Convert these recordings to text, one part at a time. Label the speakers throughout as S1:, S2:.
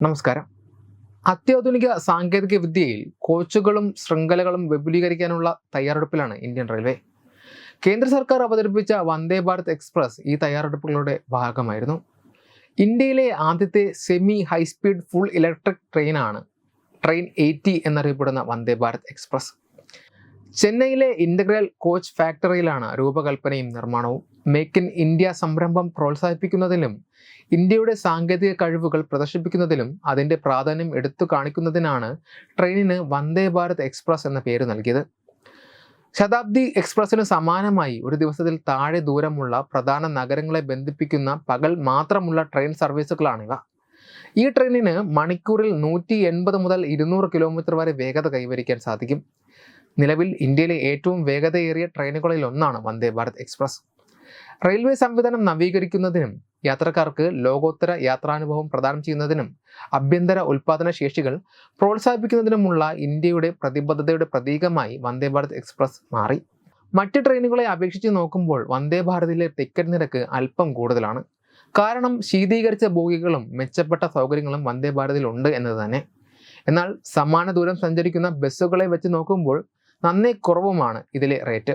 S1: നമസ്കാരം. അത്യാധുനിക സാങ്കേതിക വിദ്യയിൽ കോച്ചുകളും ശൃംഖലകളും വിപുലീകരിക്കാനുള്ള തയ്യാറെടുപ്പിലാണ് ഇന്ത്യൻ റെയിൽവേ. കേന്ദ്ര സർക്കാർ അവതരിപ്പിച്ച വന്ദേ ഭാരത് എക്സ്പ്രസ് ഈ തയ്യാറെടുപ്പുകളുടെ ഭാഗമായിരുന്നു. ഇന്ത്യയിലെ ആദ്യത്തെ semi high speed full electric ട്രെയിനാണ് ട്രെയിൻ എയ്റ്റി എന്നറിയപ്പെടുന്ന വന്ദേ ഭാരത് എക്സ്പ്രസ്. ചെന്നൈയിലെ ഇന്റഗ്രൽ കോച്ച് ഫാക്ടറിയിലാണ് രൂപകൽപ്പനയും നിർമ്മാണവും. മേക്ക് ഇൻ ഇന്ത്യ സംരംഭം പ്രോത്സാഹിപ്പിക്കുന്നതിലും ഇന്ത്യയുടെ സാങ്കേതിക കഴിവുകൾ പ്രദർശിപ്പിക്കുന്നതിലും അതിന്റെ പ്രാധാന്യം എടുത്തു കാണിക്കുന്നതിനാണ് ട്രെയിനിന് വന്ദേ ഭാരത് എക്സ്പ്രസ് എന്ന പേര് നൽകിയത്. ശതാബ്ദി എക്സ്പ്രസ്സിന് സമാനമായി ഒരു ദിവസത്തിൽ താഴെ ദൂരമുള്ള പ്രധാന നഗരങ്ങളെ ബന്ധിപ്പിക്കുന്ന പകൽ മാത്രമുള്ള ട്രെയിൻ സർവീസുകളാണിവ ഈ ട്രെയിനിന് മണിക്കൂറിൽ നൂറ്റി എൺപത് മുതൽ ഇരുന്നൂറ് കിലോമീറ്റർ വരെ വേഗത കൈവരിക്കാൻ സാധിക്കും. നിലവിൽ ഇന്ത്യയിലെ ഏറ്റവും വേഗതയേറിയ ട്രെയിനുകളിൽ ഒന്നാണ് വന്ദേ ഭാരത് എക്സ്പ്രസ്. റെയിൽവേ സംവിധാനം നവീകരിക്കുന്നതിനും യാത്രക്കാർക്ക് ലോകോത്തര യാത്രാനുഭവം പ്രദാനം ചെയ്യുന്നതിനും ആഭ്യന്തര ഉൽപാദന ശേഷികൾ പ്രോത്സാഹിപ്പിക്കുന്നതിനുമുള്ള ഇന്ത്യയുടെ പ്രതിബദ്ധതയുടെ പ്രതീകമായി വന്ദേ ഭാരത് എക്സ്പ്രസ് മാറി. മറ്റ് ട്രെയിനുകളെ അപേക്ഷിച്ച് നോക്കുമ്പോൾ വന്ദേ ഭാരതിലെ ടിക്കറ്റ് നിരക്ക് അല്പം കൂടുതലാണ്. കാരണം ശീതീകരിച്ച ബോഗികളും മെച്ചപ്പെട്ട സൗകര്യങ്ങളും വന്ദേ ഭാരതിലുണ്ട് എന്നത് തന്നെ. എന്നാൽ സമാന ദൂരം സഞ്ചരിക്കുന്ന ബസ്സുകളെ വെച്ച് നോക്കുമ്പോൾ നന്നേ കുറവുമാണ് ഇതിലെ റേറ്റ്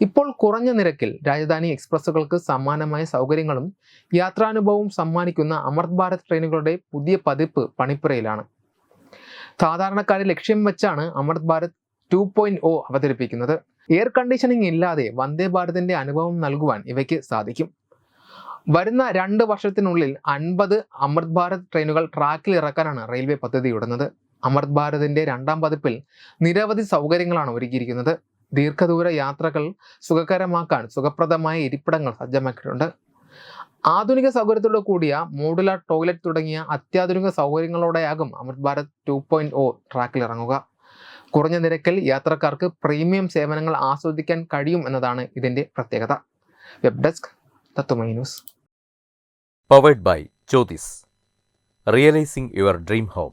S1: ഇപ്പോൾ കുറഞ്ഞ നിരക്കിൽ രാജധാനി എക്സ്പ്രസ്സുകൾക്ക് സമാനമായ സൗകര്യങ്ങളും യാത്രാനുഭവവും സമ്മാനിക്കുന്ന അമൃത് ഭാരത് ട്രെയിനുകളുടെ പുതിയ പതിപ്പ് പണിപ്പുരയിലാണ്. സാധാരണക്കാരെ ലക്ഷ്യം വെച്ചാണ് Amrit Bharat two point o അവതരിപ്പിക്കുന്നത്. എയർ കണ്ടീഷനിങ് ഇല്ലാതെ വന്ദേ ഭാരതിന്റെ അനുഭവം നൽകുവാൻ ഇവയ്ക്ക് സാധിക്കും. വരുന്ന രണ്ട് വർഷത്തിനുള്ളിൽ അൻപത് അമൃത് ഭാരത് ട്രെയിനുകൾ ട്രാക്കിൽ ഇറക്കാനാണ് റെയിൽവേ പദ്ധതിയിടുന്നത്. അമൃത് ഭാരതിന്റെ രണ്ടാം പതിപ്പിൽ നിരവധി സൗകര്യങ്ങളാണ് ഒരുക്കിയിരിക്കുന്നത്. ദീർഘദൂര യാത്രകൾ സുഖകരമാക്കാൻ സുഖപ്രദമായ ഇരിപ്പിടങ്ങൾ സജ്ജമാക്കിയിട്ടുണ്ട്. ആധുനിക സൗകര്യത്തോടു കൂടിയ മോഡുലാർ ടോയ്ലറ്റ് തുടങ്ങിയ അത്യാധുനിക സൗകര്യങ്ങളോടെയാകും Amrit Bharat two point o ട്രാക്കിൽ ഇറങ്ങുക. കുറഞ്ഞ നിരക്കിൽ യാത്രക്കാർക്ക് പ്രീമിയം സേവനങ്ങൾ ആസ്വദിക്കാൻ കഴിയും എന്നതാണ് ഇതിന്റെ പ്രത്യേകത. Web desk Tatwamayi news
S2: powered by Jyothis realising your dream home